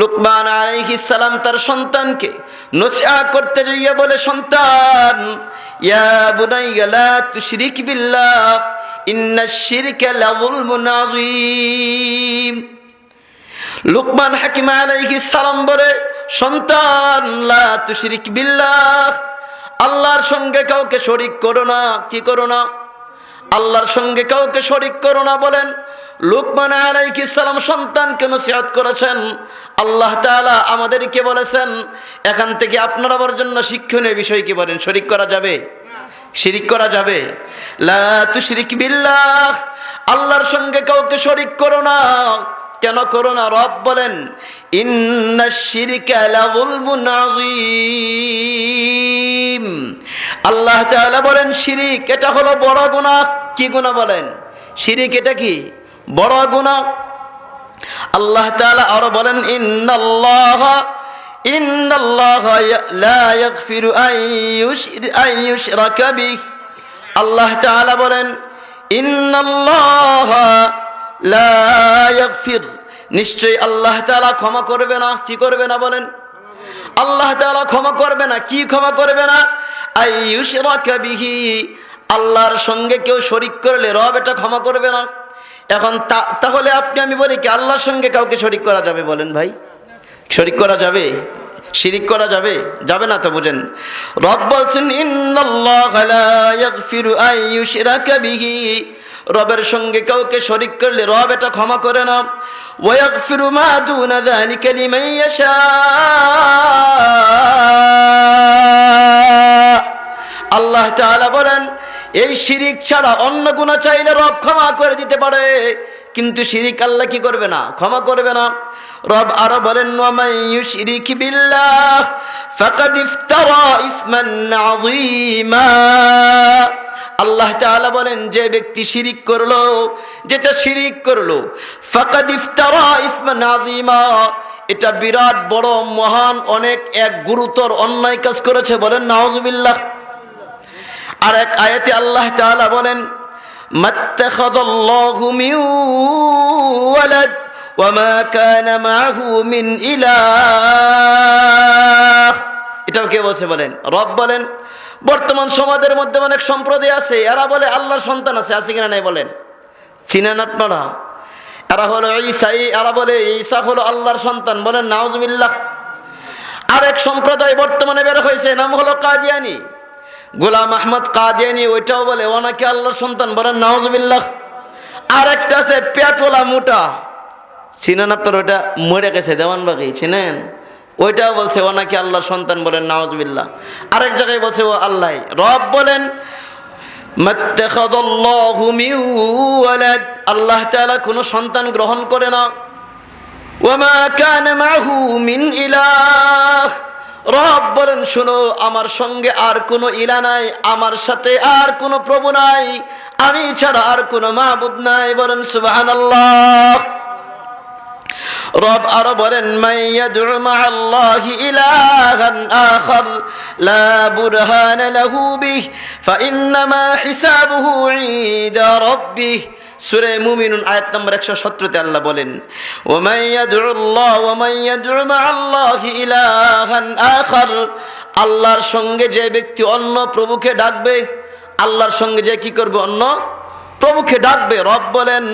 লুকমান আলাইহিস সালাম তার সন্তানকে নসিহা করতে যাইয়া বলে, সন্তান, ইয়া বুনাইয়া লা তুশরিক বিল্লাহ, ইন্না শিরকা লাযুলমুন আযীম। লুকমান হাকিম আলাইহিস সালাম বলে, সন্তান, লা তুশরিক বিল্লাহ, আল্লাহর সঙ্গে কাউকে শরিক করো না। কি করো না? আল্লাহর সঙ্গে কাউকে শরিক করো না বলেন। লুকমান আলাইহিস সালাম সন্তানকে নসিহত করেছেন। আল্লাহ তাআলা আমাদেরকে বলেছেন, এখান থেকে আপনার আমার জন্য শিক্ষণীয় বিষয় কি বলেন? শরিক করা যাবে? শিরিক করা যাবে? লা বিল্লাহ, আল্লাহর সঙ্গে কাউকে শরিক করো না। কেন করো না? রব বলেন আল্লাহ বলেন, শিরিক, এটা হলো বড় গুনাহ। কি গুনাহ বলেন? শিরিক এটা কি? বড় গুনাহ। আল্লাহ তাআলা আরও বলেন, ইন্নাল্লাহ ইন্নাল্লাহ লা ইয়াগফিরু আন ইউশরি, আন ইউশরাকা বিহি। আল্লাহ তাআলা বলেন, ইন্নাল্লাহ লা ইয়াগফির। নিশ্চয়ই আল্লাহ তাআলা ক্ষমা করবে না। কি করবে না বলেন? আল্লাহ তাআলা ক্ষমা করবে না। কি ক্ষমা করবে না? আইয়ুশরাকা বিহি। আল্লাহর সঙ্গে কেউ শরিক করলে রব এটা ক্ষমা করবে না। এখন তাহলে আপনি, আমি বলি কি, আল্লাহর সঙ্গে কাউকে শরিক করা যাবে বলেন ভাই। শরিক করা যাবে? শিরিক করা যাবে? যাবে না তো, বুঝেন। রব বলছেন রবের সঙ্গে কাউকে শরিক করলে রব এটা ক্ষমা করে না। ওয়াগফিরু মা দুনা যালিকা লিমান ইয়াশা। আল্লাহ তাআলা বলেন এই শিরিক ছাড়া অন্য গুনাহ চাইলে রব ক্ষমা করে দিতে পারে। কিন্তু শিরিক আল্লাহ কি করবে না? ক্ষমা করবে না। রব আরও বলেন ইউশরিক বিল্লাহ, ফাকাদ ইফতারা আল্লাহ বলেন, যে ব্যক্তি শিরিক করল, যেটা শিরিক করল এটা বিরাট বড়, মহান, অনেক এক গুরুতর অন্যায় কাজ করেছে। বলেন, নাউজুবিল্লাহ। আর এক আয়াতে আল্লাহ তাআলা বলেন, মাত্তাখাদাল্লাহু মিন ওয়ালাদ ওয়ামা কানা মাআহু মিন ইলাহ। এটাও কে বলছে বলেন? রব বলেন, বর্তমান সমাজের মধ্যে অনেক সম্প্রদায় আছে, এরা বলে আল্লাহর সন্তান আছে আছে কিনা নাই বলেন? চিনেন আপনারা? এরা হলো ঈসা, এই- এরা বলে, ঈসা হলো আল্লাহর সন্তান। বলেন, নাউজুবিল্লাহ। আরেক সম্প্রদায় বর্তমানে বের হয়েছে, নাম হলো কাদিয়ানি। গোলাম আহমদ কাদিয়ানি, ওইটাও বলে, ওনাকে আল্লাহর সন্তান বলেন, নাউজুবিল্লাহ। আর একটা আছে, পেটওয়ালা মোটা। চিনেন আপনার ওইটা? মরে গেছে দেওয়ান দেওয়ানবাগি, চিনেন? ওইটাও বলছে, ওনাকে আল্লাহর সন্তান বলেন, নাউজুবিল্লাহ। আরেক জায়গায় বলছে, ও আল্লাহ, রব বলেন আল্লাহ তাআলা কোনো সন্তান গ্রহণ করে না। ওয়ামা কানা মাহু মিন ইলাহ। রব বলেন, শোনো, আমার সঙ্গে আর কোনো ইলা নাই, আমার সাথে আর কোনো প্রভু নাই, আমি ছাড়া আর কোনো মাহবুদ নাই। বলেন, সুবহানাল্লাহ। রব আরও বলেন মাইয়াদু সুরে মুমিনুন আয়াত নম্বর একশো সতেরোতে আল্লাহ বলেন আল্লাহর সঙ্গে যে ব্যক্তি অন্য প্রভুকে ডাকবে, আল্লাহর সঙ্গে যে কি করবে? অন্য প্রভুকে ডাকবে। রব বলেন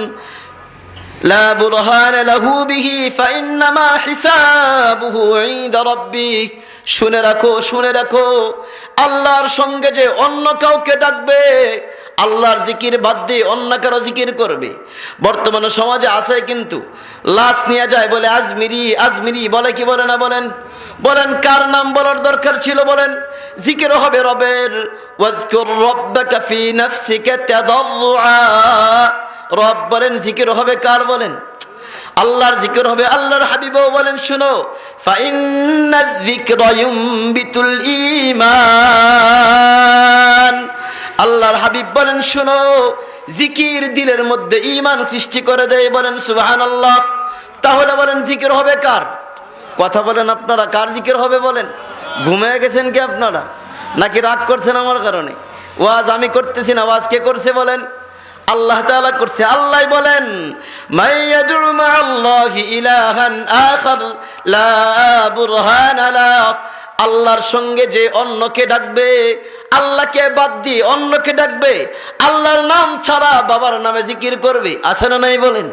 শুনে রাখো শুনে রাখো। আল্লাহর সঙ্গে যে অন্য কাউকে ডাকবে আল্লাহর জিকির বাদ দিয়ে অন্য কারও জিকির করবে। বর্তমানে সমাজে আছে কিন্তু লাশ নিয়ে যায় বলে আজমিরি আজমিরি বলে কি বলে না বলেন? বলেন, কার নাম বলার দরকার ছিল? বলেন, জিকির হবে রবের। রব বলেন, জিকির হবে কার? বলেন, আল্লাহর জিকির হবে আল্লাহর হাবিবও। বলেন, শুনো ফাইন্নায যিকরা ঈমান। আল্লাহর হাবিব বলেন, শুনো, জিকির দিলের মধ্যে ইমান সৃষ্টি করে দেয় বলেন সুবাহান আল্লাহ তাহলে বলেন, জিকির হবে কার? কথা বলেন আপনারা, কার জিকির হবে বলেন? ঘুমিয়ে গেছেন কি আপনারা? নাকি রাগ করছেন আমার কারণে? ওয়াজ আমি করতেছি না, ওয়াজ কে করছে বলেন? আল্লাহ তাআলা করছে, আল্লাহ বলেন মাইয়াদু মাআল্লাহি ইলাহান আখার, লা বুরহান লাহ। আল্লাহর সঙ্গে যে অন্যকে ডাকবে, আল্লাহকে বাদ দিয়ে অন্যকে ডাকবে, আল্লাহর নাম ছাড়া বাবার নামে জিকির করবে, আছে না নাই বলেন?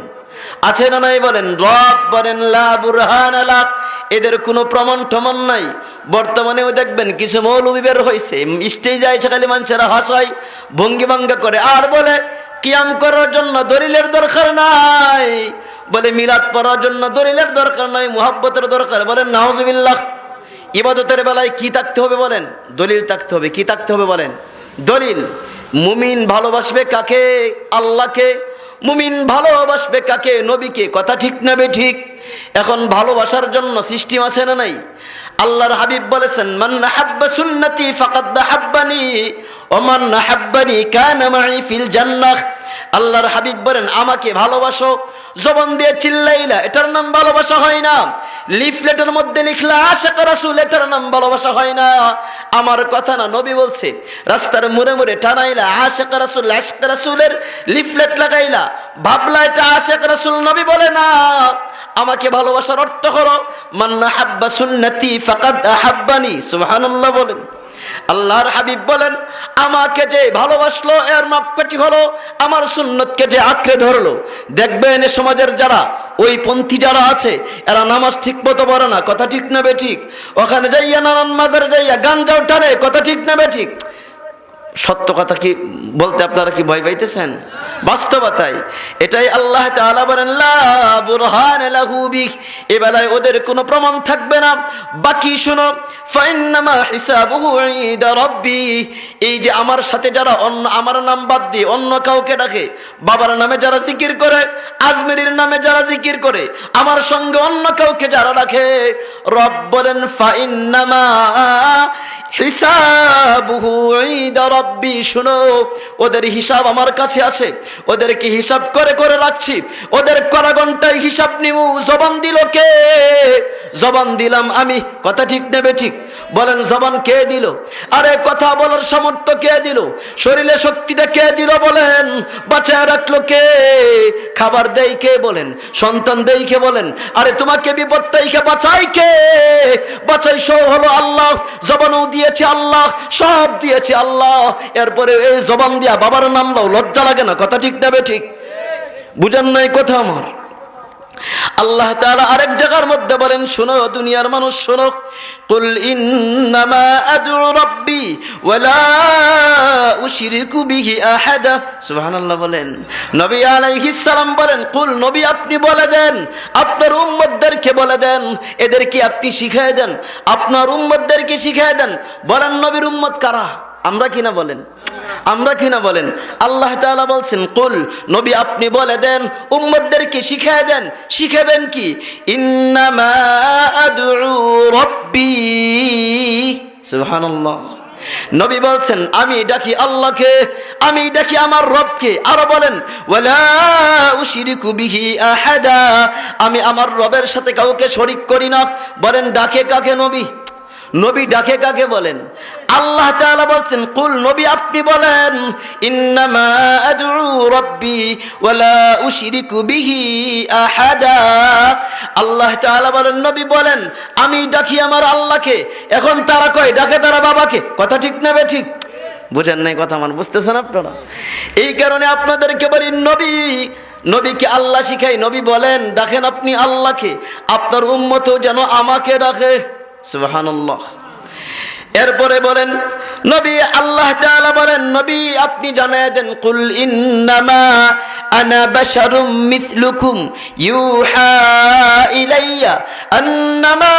আছে না নাই বলেন? রব বলেন, লা বুরহান আলা এদের কোনো প্রমাণ টমান নাই। বর্তমানেও দেখবেন কিছু মৌলবি বের হয়েছে স্টেজে আইসা খালি মানুষেরা হাসায়, ভঙ্গি ভঙ্গা করে, আর বলে, কিয়াম করার জন্য দলিলের দরকার নাই। বলে, মিলাদ পড়ার জন্য দলিলের দরকার নাই, মুহাব্বতের দরকার। বলেন নাহজুবিল্লাহ ইবাদতের বেলায় কি থাকতে হবে বলেন? দলিল থাকতে হবে। কি থাকতে হবে বলেন? দলিল। মুমিন ভালোবাসবে কাকে? আল্লাহকে। মুমিন ভালোবাসবে কাকে? নবীকে। কথা ঠিক নেবে ঠিক? এখন ভালোবাসার জন্য সিস্টেম আছে না নাই? আল্লাহর হাবিব বলেছেন, মান হাব্বা সুন্নতি ফাকাদ হাব্বানি ও মান হাব্বানি কানা ফিল জান্নাহ। আল্লাহর হাবিব বলেন, আমাকে ভালোবাসো, জবান দিয়ে চিল্লাইলা, এটার নাম ভালোবাসা হয় না। লিফলেটের মধ্যে লিখলা, আশেক রাসুল, এটার নাম ভালোবাসা হয় না। আমার কথা না, নবী বলছে, রাস্তার মুড়ে মুড়ে টানাইলা, আশেক রাসুল, আশেক রাসুলের লিফলেট লাগাইলা ভাবলা এটা আশেক রাসুল নবী বলে না। আমাকে ভালোবাসার অর্থ করো মান্না হাব্বা সুন্নতি ফাকাদ আহাব্বানি। সুবহানাল্লাহ বলেন। আল্লাহর হাবিব বলেন, আমাকে যে ভালোবাসলো, এর মাপকাঠি হলো, আমার সুন্নতকে যে আঁকড়ে ধরলো। দেখবেন এ সমাজের যারা, ওই পন্থী যারা আছে, এরা নামাজ ঠিক মতো পড়ে না, কথা ঠিক নেবে ঠিক। ওখানে যাইয়া নানান মাজার যাইয়া গান যাও টানে কথা ঠিক নেবে ঠিক। সত্য কথা কি বলতে আপনারা কি ভয় পাইতেছেন? বাস্তবতাই এটাই আল্লাহ তাআলা বলেন, লা বুরহান লাহু বিহ। এ বেলায় ওদের কোনো প্রমাণ থাকবে না। বাকি শুনো, ফাইন্নামা হিসাবুহু ইনদা রাব্বি। এই যে আমার সাথে যারা অন্য, আমার নাম বাদ দিয়ে অন্য কাউকে ডাকে, বাবার নামে যারা জিকির করে, আজমেরির নামে যারা জিকির করে, আমার সঙ্গে অন্য কাউকে যারা ডাকে, রব বলেন, ফাইন্নামা ওদের হিসাব আমার কাছে আছে, ওদেরকে হিসাব করে করে রাখছি, ওদের করা ঘন্টায় হিসাব নিমু জবান দিল কে? জবান দিলাম আমি, কথা ঠিক নেবে ঠিক? বলেন, জবান কে দিল? আরে, কথা বলার সামর্থ্য কে দিল? শরীরে শক্তিটা কে দিল বলেন? বাঁচায় রাখল কে? খাবার দেই কে বলেন? সন্তান দেই কে বলেন? আরে, তোমাকে বিপদ তাইকে বাঁচাই কে? বাঁচাই সব হলো আল্লাহ, জবানও দিয়েছে আল্লাহ, সব দিয়েছে আল্লাহ। এরপরে এই জবান দিয়া বাবার নাম দাও, লজ্জা লাগে না, কথা ঠিক দেবে ঠিক? বুঝেন নাই কথা আমার? আল্লাহ তাআলা আরেক জায়গার মধ্যে বলেন, শোনো দুনিয়ার মানুষ, শোনো। কুল ইন্নামা আদউ রাব্বি সুবহানাল্লাহ বলেন। নবী বলেন, কুল নবী, আপনি বলে দেন। আপনার বলে দেন। আপনি দেন। আপনার শিখিয়ে দেন। বলেন, নবীর উম্মত আমরা কিনা বলেন। আমরা কিনা বলেন? আল্লাহ তাআলা বলছেন, কুল, নবী আপনি বলে দেন, উম্মতদেরকে শিখিয়ে দেন। শিখাবেন কি? ইন্নামা নবী বলছেন, আমি ডাকি আল্লাহকে, আমি ডাকি আমার রবকে। আরও বলেন আমি আমার রবের সাথে কাউকে শরিক করি না। বলেন, ডাকে কাকে নবী? নবী ডাকে কাকে বলেন? আল্লাহ বলছেন, কুল নবী আপনি বলেন, ইন্নামা আল্লাহ বলেন, নবী বলেন, আমি ডাকি আমার আল্লাহকে। এখন তারা কয়, ডাকে তারা বাবাকে। কথা ঠিক নেবে ঠিক বুঝেন নাই কথা আমার, বুঝতেছেন আপনারা? এই কারণে আপনাদেরকে বলি, নবী, নবীকে আল্লাহ শিখাই, নবী বলেন দেখেন আপনি আল্লাহকে। আপনার উম্মত যেন আমাকে ডাকে। সুবহানাল্লাহ। এরপরে বলেন, নবী আল্লাহ তাআলা বলেন, নবী আপনি জানায় দেন, কুল ইন্নামা আনা বাশারুম মিথলুকুম ইউহা ইলাইয়া আন্নামা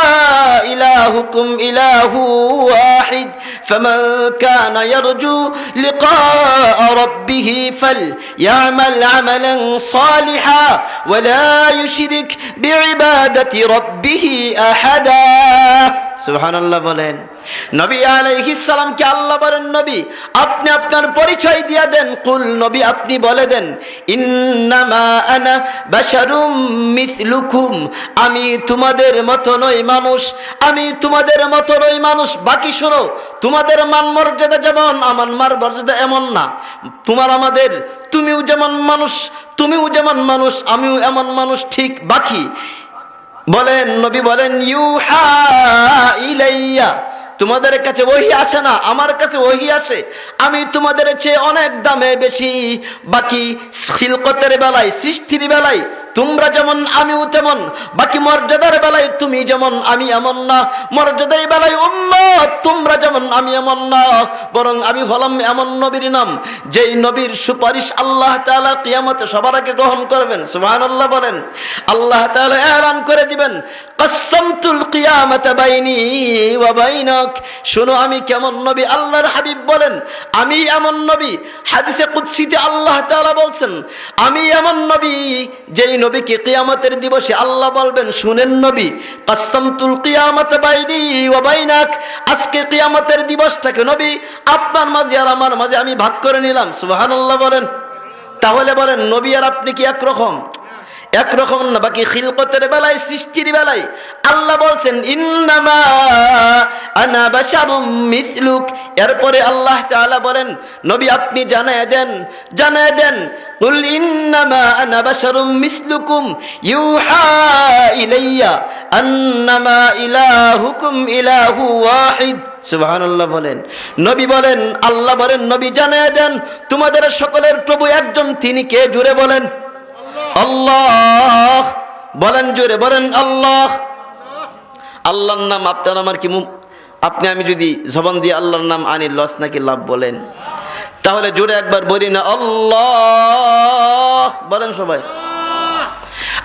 ইলাহুকুম ইলাহু ওয়াহিদ, ফামান কানা ইয়ারজু লিকাআ রাব্বিহ ফালইআমাল আমালান সালিহা ওয়া লা ইউশরিক বিইবাদাতি রাব্বিহ আহাদা। সুবহানাল্লাহ বলেন নবী আলাইহিস সালামকে আল্লাহ বলেন, নবী, আপনি আপনার পরিচয় দিয়া দেন। কুল, নবী, আপনি বলে দেন, ইন্নামা আনা বাশারুম মিসলুকুম। আমি তোমাদের মতো নই মানুষ, আমি তোমাদের মতো নই মানুষ। বাকি শোনো, তোমাদের মান মর্যাদা যেমন, আমার মার মর্যাদা এমন না। তোমার আমাদের, তুমিও যেমন মানুষ, তুমিও যেমন মানুষ, আমিও এমন মানুষ, ঠিক বাকি। বলেন, নবী বলেন, ইউহা ইলাইয়া। তোমাদের কাছে ওহি আসে না, আমার কাছে ওহি আসে। আমি তোমাদের চেয়ে অনেক দামে বেশি। বাকি শিল্পতের বেলায়, সৃষ্টির বেলায় তোমরা যেমন আমিও তেমন, বাকি মর্যাদার বেলায় তুমি যেমন আমি এমন না, মর্যাদার বেলায় উন্নত তোমরা যেমন আমি এমন না, বরং আমি হলাম এমন নবীর নাম, যেই নবীর সুপারিশ আল্লাহ তাআলা কিয়ামতে সবার আগে গ্রহণ করবেন, সুবহানাল্লাহ বলেন। আল্লাহ তাআলা এলান করে দিবেন, কাসসামতুল কিয়ামাতা বাইনি বাইনাক। শোনো, আমি কেমন নবী? আল্লাহর হাবিব বলেন, আমি এমন নবী। হাদিসে কুদসিতে আল্লাহ তাআলা বলছেন, আমি এমন নবী যেই নবীকে কিয়ামতের দিবসে আল্লাহ বলবেন, শুনেন নবী কাসসামতুল কিয়ামাতা বাইনি ওয়া বাইনাক। আজকে কিয়ামতের দিবসটাকে নবী আপনার মাঝে আর আমার মাঝে আমি ভাগ করে নিলাম। সুবহানাল্লাহ বলেন। তাহলে বলেন, নবী আর আপনি কি একরকম? একরকম না, বাকি খিলকতের বেলায়, সৃষ্টির বেলায় আল্লাহ বলছেন, ইন্নামা আনা বাশারুম মিসলুক। এরপরে আল্লাহ তাআলা বলেন, নবী আপনি জানায় দেন জানায় দেন, কুল ইন্নামা আনা বাশারুম মিসলুকুম, ইউহা ইলাইয়া, আন্নামা ইলাহুকুম ইলাহু ওয়াহিদ। সুবহানাল্লাহ বলেন। নবী বলেন, আল্লাহ বলেন, নবী জানায় দেন, তোমাদের সকলের প্রভু একজন, তিনি কে জুড়ে বলেন? আল্লাহ। বলেন জোরে বলেন আল্লাহ। আল্লাহর নাম আপনার আমার কি আপনি আমি যদি জবান দিয়ে আল্লাহর নাম আনি, লস নাকি লাভ বলেন? তাহলে জোরে একবার বলি না, আল্লাহ! বলেন সবাই।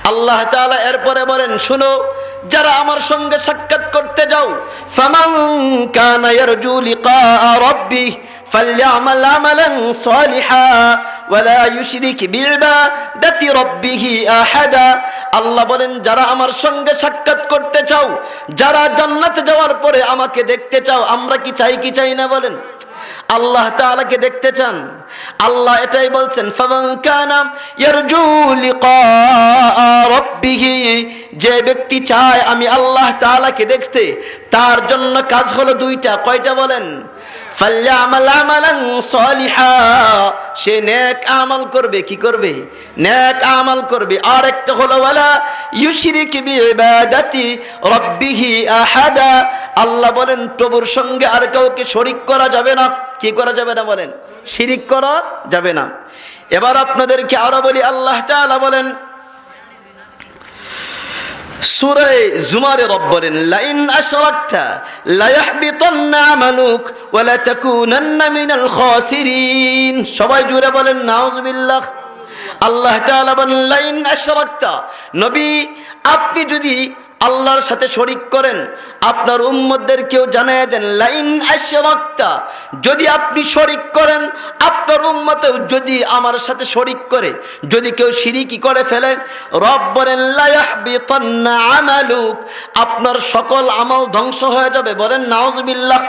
আল্লাহ তাআলা এরপরে বলেন, শুনো, যারা আমার সঙ্গে সাক্ষাৎ করতে যাও, ফামান কানা ইয়ারজু লিকা রাব্বি ফালইআমাল আমালান সালিহা। ওয়ালা ইউশরিক বিইবাদাতি রাব্বিহি আহাদা। আল্লাহ বলেন, যারা আমার সঙ্গে সাক্ষাৎ করতে চাও, যারা জান্নাত যাওয়ার পরে আমাকে দেখতে চাও, আমরা কি চাই কি চাই না বলেন? আল্লাহ তাআলাকে দেখতে চান। আল্লাহ এটাই বলছেন, ফামান কানা ইয়ারজু লিকা রাব্বিহি। যে ব্যক্তি চায় আমি আল্লাহ তাআলাকে দেখতে, তার জন্য কাজ হলো দুইটা। কয়টা বলেন? সে নেক আমল করবে, কি করবে? নেক আমল করবে। আর একটা হলো আহাদা। আল্লাহ বলেন, প্রভুর সঙ্গে আর কাউকে শরিক করা যাবে না। কি করা যাবে না বলেন? শিরিক করা যাবে না। এবার আপনাদেরকে আরও বলি, আল্লাহ বলেন সূরা জুমারে রব্বরেন লাইন আশরাকতা, লায়াহবিতান্না আমালুক ওয়া লা তাকুনান্না মিনাল খাসিরিন। সবাই জুড়ে বলেন নাউযুবিল্লাহ আল্লাহ তাআলা বলেন, লাইন আশরাকতা। নবী, আপনি যদি আল্লাহর সাথে শরিক করেন, আপনার উম্মতদের কেউ জানায় দেন, লাইন আশরাকতা, যদি আপনি শরিক করেন, আপনার উম্মতেও যদি আমার সাথে শরিক করে, যদি কেউ শিরিকি করে ফেলে রব বলেন আমালুক, আপনার সকল আমল ধ্বংস হয়ে যাবে, বলেন নাউযুবিল্লাহ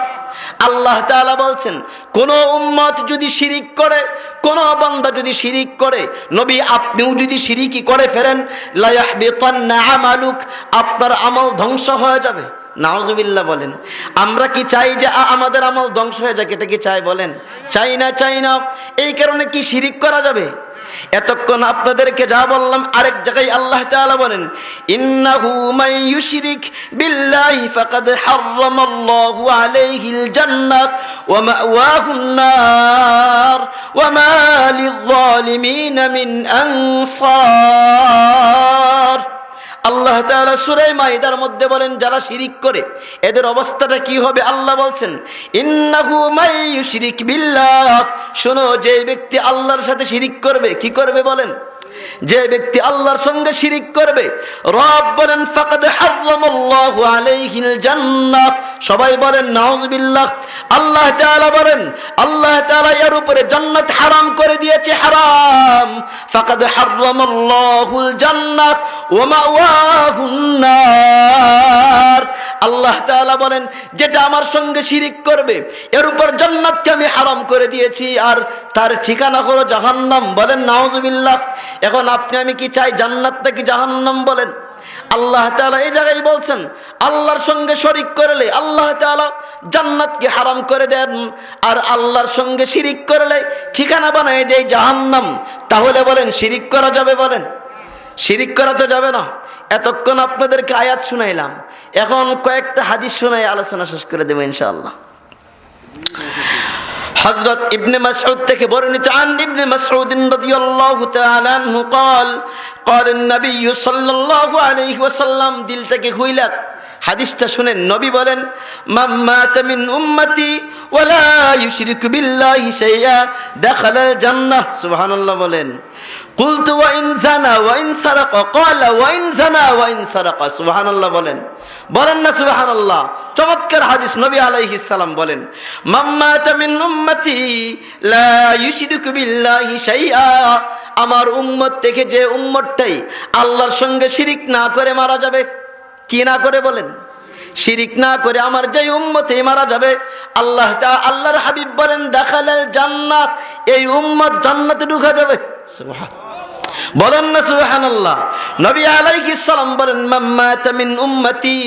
আল্লাহ তাআলা বলছেন, কোন উম্মত যদি শিরিক করে কোন বান্দা যদি শিরিক করে, নবী আপনিও যদি শিরিকি করে ফেরেন আমালুক, আপনার আমল ধ্বংস হয়ে যাবে। নাওজবিল্লা বলেন, আমরা কি চাই যে আমাদের আমল ধ্বংস হয়ে যাক, এটা কি চাই বলেন? চাই না চাই না। এই কারণে কি শিরিক করা যাবে? এতক্ষণ আপনাদেরকে যা বললাম, আরেক জায়গায় আল্লাহ তাআলা বলেন, ইন্নাহু মান ইউশরিক বিল্লাহি ফাকাদ হারামাল্লাহু আলাইহিল জান্নাহ ওয়া মাওয়াহুন নার ওয়া মা লিয-যালিমিন মিন আনসার। আল্লাহ তাআলা সূরা মাইদার মধ্যে বলেন, যারা শিরিক করে, এদের অবস্থাটা কি হবে আল্লাহ বলছেন, ইন্নাহু মাই বিল্লাহ। শোনো যে ব্যক্তি আল্লাহর সাথে শিরিক করবে, কি করবে বলেন? যে ব্যক্তি আল্লাহর সঙ্গে শিরিক করবে, রব বলেন, ফাকাদ হারামাল্লাহু আলাইহিল জান্নাহ সবাই বলেন নাউযুবিল্লাহ আল্লাহ তাআলা বলেন, আল্লাহ তাআলা এর উপরে জান্নাত হারাম করে দিয়েছে, হারাম। ফাকাদ হারামাল্লাহুল জান্নাত ওয়া মাওয়াহুন নার। আল্লাহ তাআলা বলেন, যেটা আমার সঙ্গে শিরিক করবে, এর উপর জান্নাতকে আমি হারাম করে দিয়েছি, আর তার ঠিকানা হলো জাহান্নাম। বলেন, নাউজুবিল্লাহ, এখন আপনি আমি কি চাই জান্নাত নাকি জাহান্নাম বলেন? আল্লাহ তাআলা এই জায়গায় বলছেন, আল্লাহর সঙ্গে শরিক করলে আল্লাহ তাআলা জান্নাতকে হারাম করে দেন, আর আল্লাহর সঙ্গে শিরিক করলে ঠিকানা বানায় দেয় জাহান্নাম। তাহলে বলেন, শিরিক করা যাবে বলেন? শিরিক করা তো যাবে না। এতক্ষণ আপনাদেরকে আয়াত শুনাইলাম এখন কয়েকটা হাদিস শুনাই আলোচনা শেষ করে দেবো ইনশাআল্লাহ হযরত ইবনে মাসউদ থেকে বর্ণিত আন ইবনে মাসউদ রাদিয়াল্লাহু তাআলা আনহু قال قال النبي صلى الله عليه وسلم দিল থেকে খুইলাত হাদিসটা শুনেন নবী বলেন মাম্মাতা মিন উম্মতি ওয়ালা ইউশরিকু বিল্লাহি শাইআ দাখালাল জান্নাহ সুবহানাল্লাহ বলেন قلت وإن زنا وإن سرق قال وإن زنا وإن سرق সুবহানাল্লাহ বলেন বলেন না সুবহানাল্লাহ চমৎকার হাদিস নবী আলাইহিস সালাম বলেন মাম্মাতা মিন উম্মতি লা ইউশরিকু বিল্লাহি শাইআ আমার উম্মত থেকে যে উম্মতটাই আল্লাহর সঙ্গে শিরিক না করে মারা যাবে কি না করে বলেন শিরিক না করে আমার যে উম্মতে মারা যাবে আল্লাহ তা আল্লাহর হাবিব বলেন দেখালেন জান্নাত এই উম্মত জান্নাতে ঢুকা যাবে সুবহান বলেন না সুবহানাল্লাহ। নবী আলাইহিস সালাম বলেন, মিন উম্মতি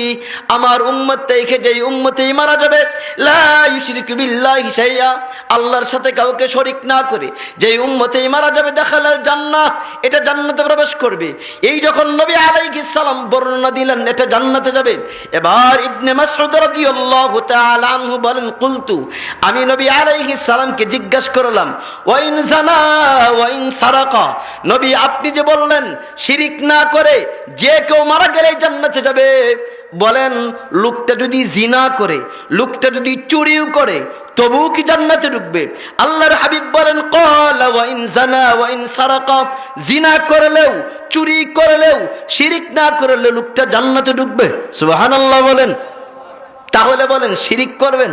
আমার উম্মত থেকে যেই মারা যাবে, লা ইউশরিকু বিল্লাহি শাইআ, আল্লাহর সাথে কাউকে শরীক না করে যেই মারা যাবে জান্নাহ, এটা জান্নাতে প্রবেশ করবে। এই যখন নবী আলাইহিস সালাম বর্ণনা দিলেন, এটা জান্নাতে যাবে। এবার ইবনে মাসউদ রাদিয়াল্লাহু তাআলা আনহু বলেন, কুলতু আমি নবী আলাইহিস সালামকে জিজ্ঞাসা করলাম, ওয়াইন জানা, ওয়াইন সারাকা? নবী আপনি যে বললেন, শিরিক না করে যে কেউ মারা গেলে জান্নাতে যাবে, বলেন লোকটা যদি জিনা করে, লোকটা যদি চুরিও করে, তবুও কি জান্নাতে ঢুকবে? আল্লাহর হাবিব বলেন, ক্বালা ওয়া ইন জানা ওয়া ইন সারাকা। জিনা করলেও, চুরি করলেও, শিরিক না করলে লোকটা জান্নাতে ঢুকবে। সুবাহান আল্লাহ বলেন। তাহলে বলেন, শিরিক করবেন?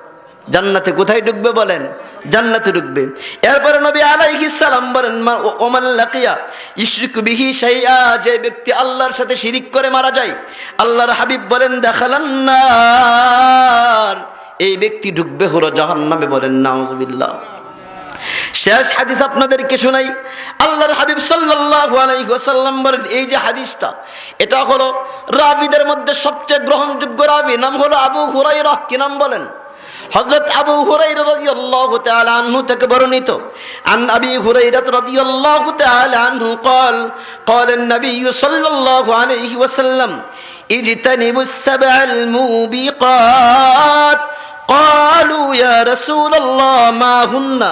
জান্নাতে কোথায় ঢুকবে বলেন? জান্নাতে ঢুকবে। এরপরে নবী আলাইহিস সালাম বলেন ওমান লাকিয়া, ইশরিকু বিহি শাইআ যে ব্যক্তি আল্লাহর সাথে শিরিক করে মারা যায়, আল্লাহর হাবিব বলেন, দেখালান নার এই ব্যক্তি ঢুকবে হলো জাহান্নামে বলেন, নাউজুবিল্লাহ শেষ হাদিস আপনাদেরকে শোনাই। আল্লাহর হাবিব সাল্লাল্লাহু আলাইহি ওয়াসাল্লাম বলেন, এই যে হাদিসটা, এটা হলো রাবিদের মধ্যে সবচেয়ে গ্রহণযোগ্য রাবি, নাম হলো আবু হুরাইরা কি নাম বলেন? হযরত আবু হুরাইরা রাদিয়াল্লাহু তাআলা আনহু থেকে বর্ণিত আন আবি হুরাইরা রাদিয়াল্লাহু তাআলা আনহু قال قال النبي صلى الله عليه وسلم اجتنبوا السبع الموبقات قالوا يا رسول الله ما هن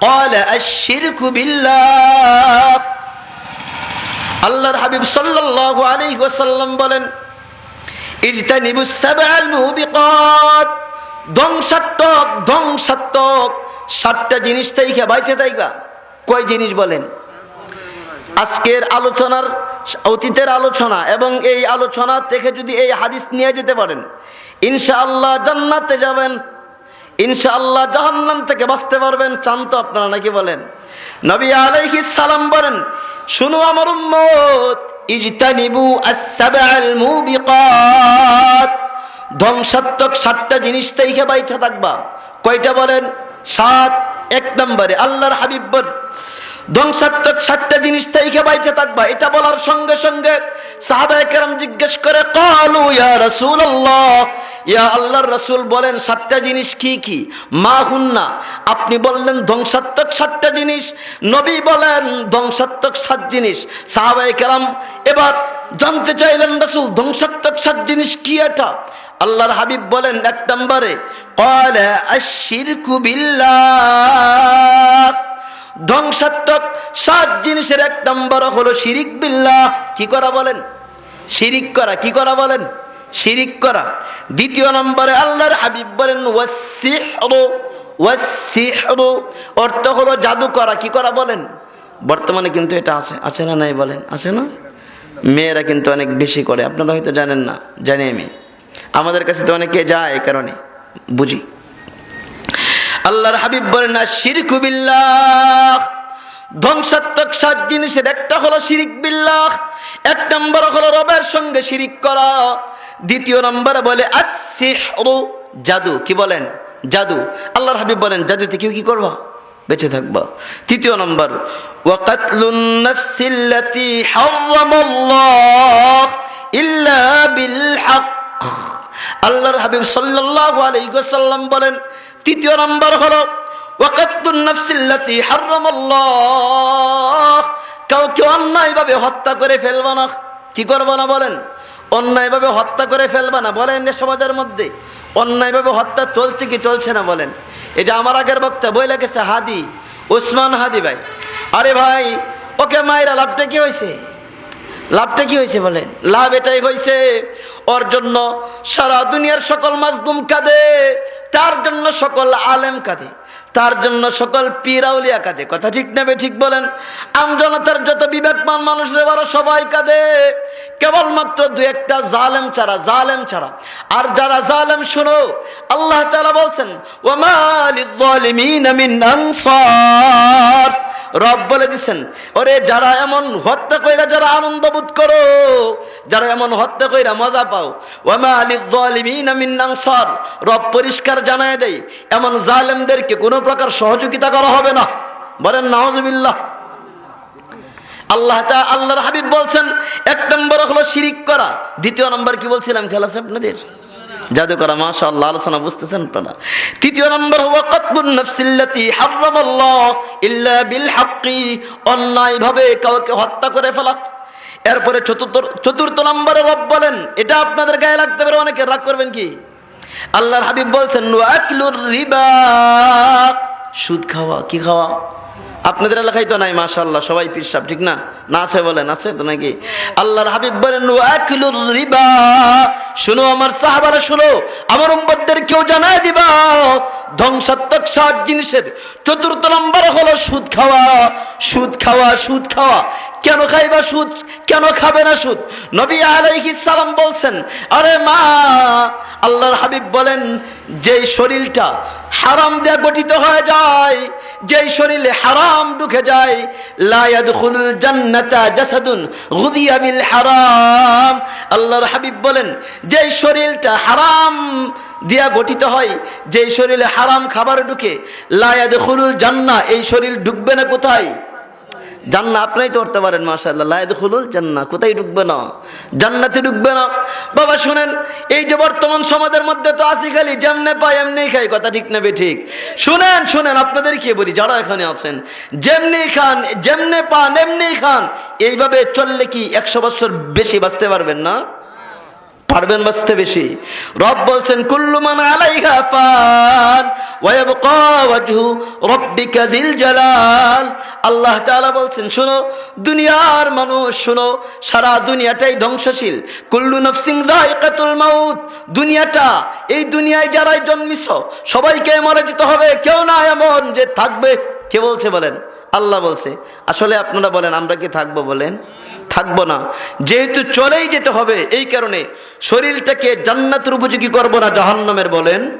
قال الشرك بالله আল্লাহর হাবিব সাল্লাল্লাহু আলাইহি ওয়াসাল্লাম বলেন ইজতানিবুস সাবআল মুবিকাত ধ্বংসাত্মক ধ্বংসাত্মক। সাতটা জিনিস তাইকা বাইচে তাইকা কয় জিনিস বলেন? আজকের আলোচনার, অতীতের আলোচনা এবং এই আলোচনা থেকে যদি এই হাদিস নিয়ে যেতে পারেন, ইনশাআল্লাহ জান্নাতে যাবেন। ইনশাআল্লাহ জাহান্নাম থেকে বাঁচতে পারবেন। চান তো আপনারা নাকি বলেন? নবী আলাইহিস সালাম বলেন, শুনো আমার উম্মত, ইজতানিবু আস-সাবআল মুবিকাত। ধ্বংসাত্মক সাতটা জিনিস থেকে বাইচা থাকবা। কয়টা বলেন? সাত, এক নম্বরে। আল্লাহর হাবিব ধ্বংসাত্মক সাতটা জিনিস থেকে বাইচে থাকবা। এটা বলার সঙ্গে সঙ্গে সাহাবায়ে কেরাম জিজ্ঞেস করে, কালু ইয়া রাসূলুল্লাহ? ইয়া আল্লাহর রাসূল বলেন, সাতটা জিনিস কি কি? মা হুন্না। আপনি বললেন, ধ্বংসাত্মক সাতটা জিনিস। নবী বলেন, ধ্বংসাত্মক সাত জিনিস। সাহাবায়ে কেরাম এবার জানতে চাইলেন, রাসূল, ধ্বংসাত্মক সাত জিনিস কি এটা? আল্লাহর হাবিব বলেন এক নম্বরে ধ্বংসাত্মক সাত জিনিসের এক নম্বর হলো শিরিক বিল্লাহ। কি করা বলেন? শিরিক করা। কি করা বলেন? শিরিক করা। দ্বিতীয় নম্বরে আল্লাহর হাবিব বলেন অর্থ হলো জাদু করা। কি করা বলেন? বর্তমানে কিন্তু এটা আছে। আছে না নাই বলেন? আছে না? মেয়েরা কিন্তু অনেক বেশি করে। আপনারা হয়তো জানেন না। জানি আমি। আমাদের কাছে তো অনেকে যায় এ কারণে, বুঝি। আল্লাহর হাবিব বলেন না শিরকু বিল্লাহ। ধ্বংসাত্মক সাত জিনিসের একটা হলো শিরিক বিল্লাহ, এক নম্বর হলো রবের সঙ্গে শিরিক করা। দ্বিতীয় নম্বরে বলে জাদু। কি বলেন? জাদু। আল্লাহর হাবিব বলেন, জাদুতে কেউ কি করবা? বেঁচে থাকবা। তৃতীয় নম্বর ইল্লা বিল হক। আল্লাহর হাবিব সাল্লাল্লাহু আলাইহি ওয়াসাল্লাম বলেন, তৃতীয় নম্বর হলো ওয়াকাতুন নাফসিল্লাতি হারামাল্লাহ। কাউকে অন্যায়ভাবে হত্যা করে ফেলবা না। কি করব না বলেন? অন্যায়ভাবে হত্যা করে ফেলবা না। বলেন এ সমাজের মধ্যে, অন্যায়ভাবে হত্যা চলছে কি চলছে না? বলেন। এই যে আমার আগের বক্তা বই লেগেছে হাদি, উসমান হাদি ভাই। আরে ভাই, ওকে মায়েরা লাভটা কি হয়েছে? লাভটা কি হয়েছে বলে লাভ এটাই হয়েছে, ওর জন্য সারা দুনিয়ার সকল মাজদুম কাঁদে, তার জন্য সকল আলেম কাঁদে। তার জন্য সকল পীরাউলিয়া কাঁদে কথা ঠিক নেবে ঠিক বলেন? আমজনতার যত বিবেকমান মানুষ এবারও সবাই কাঁদে কেবলমাত্র দু একটা জালেম ছাড়া জালেম ছাড়া। আর যারা জালেম, শুনো, আল্লাহ তাআলা বলছেন ওমা রব বলে দিছেন, ওরে, যারা এমন হত্যা কইরা, যারা আনন্দ বোধ করো, যারা এমন হত্যা কইরা মজা পাও মিন রব পরিষ্কার জানায় দেয়, এমন জালেমদেরকে কোনো প্রকার সহযোগিতা করা হবে না। বলেন, নাউজুবিল্লাহ। আল্লাহ তা আল্লাহর হাবিব বলছেন, এক নম্বর হলো শিরিক করা। দ্বিতীয় নম্বর কি বলছিলাম খেলা আপনাদের? জাদু করা আল্লাহ আলোচনা বুঝতেছেন তৃতীয় নম্বর ওয়াকাতুন নাফসিল্লাতি হারামাল্লাহ ইল্লা বিল হাক্কি। অন্যায় ভাবে কাউকে হত্যা করে ফেলা। এরপরে চতুর্থ চতুর্থ নম্বরে রব বলেন, এটা আপনাদের গায়ে লাগতে পারে, অনেকে রাগ করবেন কি? আল্লাহর হাবিব বলছেন রিবা। সুদ খাওয়া কি খাওয়া? আপনাদের এলাকায় তো নাই, মাশাআল্লাহ, সবাই পিসাব ঠিক না? না আছে বলেন আছে তো নাকি? আল্লাহর হাবিব বলেন রিবা। শুনো আমার সাহাবারা, শুনো। আমার উম্মতদের কেউ জানায় দিবা, ধ্বংসাত্মক সাত জিনিসের চতুর্থ নম্বর হলো সুদ খাওয়া। সুদ খাওয়া সুদ খাওয়া। কেন খাইবা সুদ? কেন খাবে না সুদ? নবী আলাইহিস সালাম বলছেন, আরে মা, আল্লাহর হাবিব বলেন, যেই শরীরটা হারাম দিয়ে গঠিত হয়ে যায়, যেই শরীরে হারাম ঢুকে যায়। লা ইয়াদখুলুল জান্নাতা জাসাদুন গুদিয়া হারাম। আল্লাহর হাবিব বলেন, যেই শরীরটা হারাম দিয়া গঠিত হয়, যেই শরীরে হারাম খাবার ঢুকে, লা জান্না এই শরীর ঢুকবে না কোথায়? জান্না আপনাই তো করতে পারেন খুলুল জান্না কোথায় ঢুকবে না? জান্নাতে ঢুকবে না। বাবা, শুনেন, এই যে বর্তমান সমাজের মধ্যে তো আসি খালি, যেমনে পাই এমনি খাই, কথা ঠিক নেবে ঠিক? শুনেন শুনেন, আপনাদের কি বলি, যারা এখানে আছেন যেমনি খান, যেমনে পান এমনি খান, এইভাবে চললে কি একশো বছর বেশি বাঁচতে পারবেন না? পারবেন বাঁচতে বেশি। রব বলছেন, কুল্লু মান আলাইহা ফান ওয়া ইয়াবকা ওয়াজহু রাব্বিকা যিল জালাল। আল্লাহ তাআলা বলছেন, শুনো, দুনিয়ার মানুষ, শুনো, সারা দুনিয়াটাই ধ্বংসশীল। কুল্লু নাফসিন যায়কাতুল মাউত, দুনিয়াটা, এই দুনিয়ায় যারাই জন্মিছ, সবাইকে মরে যেতে হবে, কেউ না এমন যে থাকবে, কে বলছে বলেন? আল্লাহ বলছে, আসলে আপনারা বলেন, আমরা কি থাকব বলেন? থাকব না। যেহেতু চলেই যেতে হবে, এই কারণে শরীরটাকে জান্নাতের উপযোগী করব না, জাহান্নামের বলেন?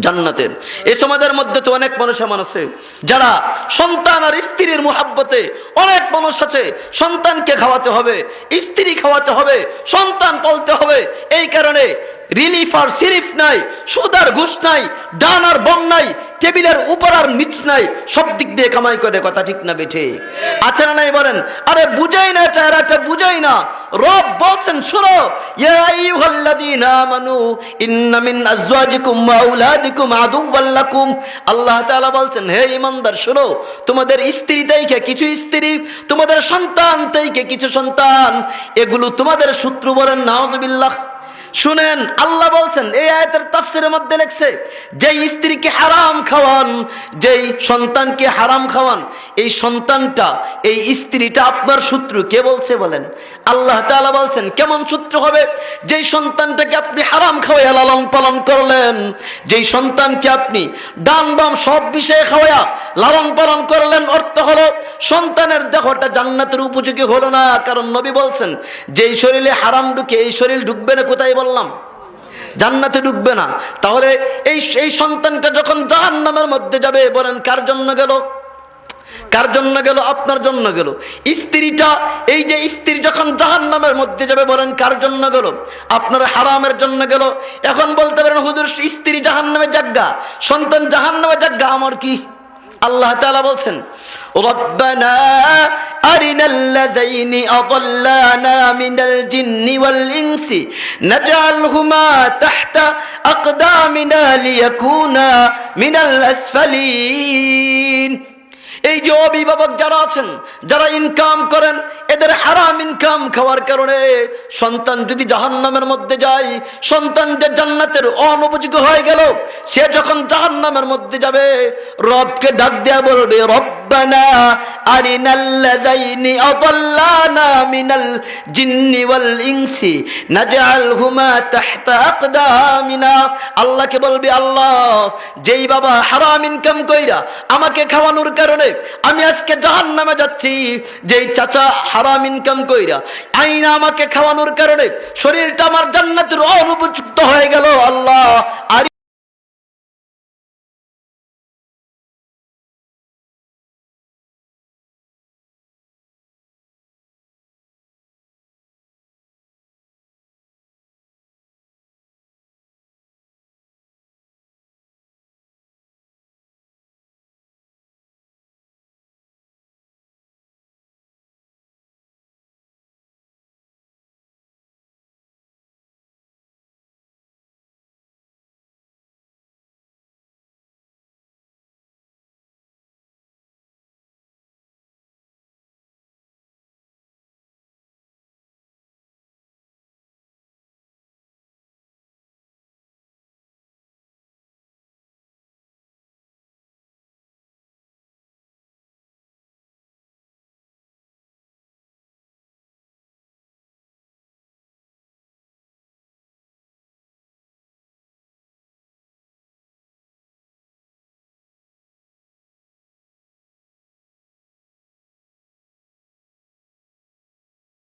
জান্নাতের। এই সমাজের মধ্যে তো অনেক মানুষ এমন আছে, যারা সন্তান আর স্ত্রীর মুহাব্বতে অনেক মানুষ আছে, সন্তানকে খাওয়াতে হবে, স্ত্রী খাওয়াতে হবে, সন্তান পালতে হবে, এই কারণে রিলিফ আর সিরিফ নাই, সুদ আর ঘুষ নাই, ডান আর বম নাই টেবিলের উপর আর নিচ নাই, সব দিক দিয়ে কামাই করে, কথা ঠিক না বেঠে? আছে না নাই বলেন? আরে বুঝাই না, চেহারাটা বুঝাই না। রব বলছেন আল্লাহ বলছেন, হে তোমাদের কিছু স্ত্রী, তোমাদের সন্তান কিছু সন্তান, এগুলো তোমাদের শত্রু বলেন, নাউজুবিল্লাহ। শুনেন, আল্লাহ বলছেন, এই আয়াতের তাফসিরের মধ্যে লেখছে, যেই স্ত্রীকে হারাম খাওয়ান, যেই সন্তানকে হারাম খাওয়ান, এই সন্তানটা, এই স্ত্রীটা আপনার শত্রু, কে বলছে বলেন? আল্লাহ তাআলা বলছেন, কেমন শত্রু হবে? যেই সন্তানটাকে আপনি হারাম খাওয়াইয়া লালন পালন করলেন, যেই সন্তানকে আপনি ডান বাম সব বিষয়ে খাওয়াইয়া লালন পালন করলেন, অর্থ হলো সন্তানের দেহটা জান্নাতের উপযোগী হলো না। কারণ নবী বলছেন, যেই শরীরে হারাম ঢুকে, এই শরীর ঢুকবে না, কোথায় বললাম, জান্নাতে ঢুকবে না। তাহলে এই এই সন্তানটা যখন জাহান্নামের মধ্যে যাবে, বলেন, কার জন্য গেল? কার জন্য গেল? আপনার জন্য গেল। স্ত্রীটা, এই যে স্ত্রী যখন জাহান্নামের মধ্যে যাবে, বলেন, কার জন্য গেল? আপনার হারামের জন্য গেল। এখন বলতে পারেন, হুজুর, স্ত্রী জাহান্নামে জাগ্গা সন্তান জাহান্নামে জাগ্গা আমার কি? আল্লাহ তাআলা বলছেন, রব্বানা আরিনাল লাযাইনি আদাল্লানা মিনাল জিন্নি ওয়াল ইনসি, নাজআলহুমা তাহতা আকদামিনা লিয়াকুনা মিনাল আসফালিন। এই যে অভিভাবক যারা আছেন, যারা ইনকাম করেন, এদের হারাম ইনকাম খাওয়ার কারণে সন্তান যদি জাহান্নামের মধ্যে যায়, সন্তান যে জান্নাতের অনুপযোগী হয়ে গেল, সে যখন জাহান্নামের মধ্যে যাবে, রবকে ডাক দেয়া বলবে ইনসি নাজআলহুমা তাহতা আকদামিনা আল্লাহকে বলবে আল্লাহ যেই বাবা হারাম ইনকাম কইরা আমাকে খাওয়ানোর কারণে আমি আজকে জাহান যাচ্ছি যেই চাচা হারাম কইরা আইনা আমাকে খাওয়ানোর কারণে শরীরটা আমার জান্নাতের অনুপযুক্ত হয়ে গেল আল্লাহ আর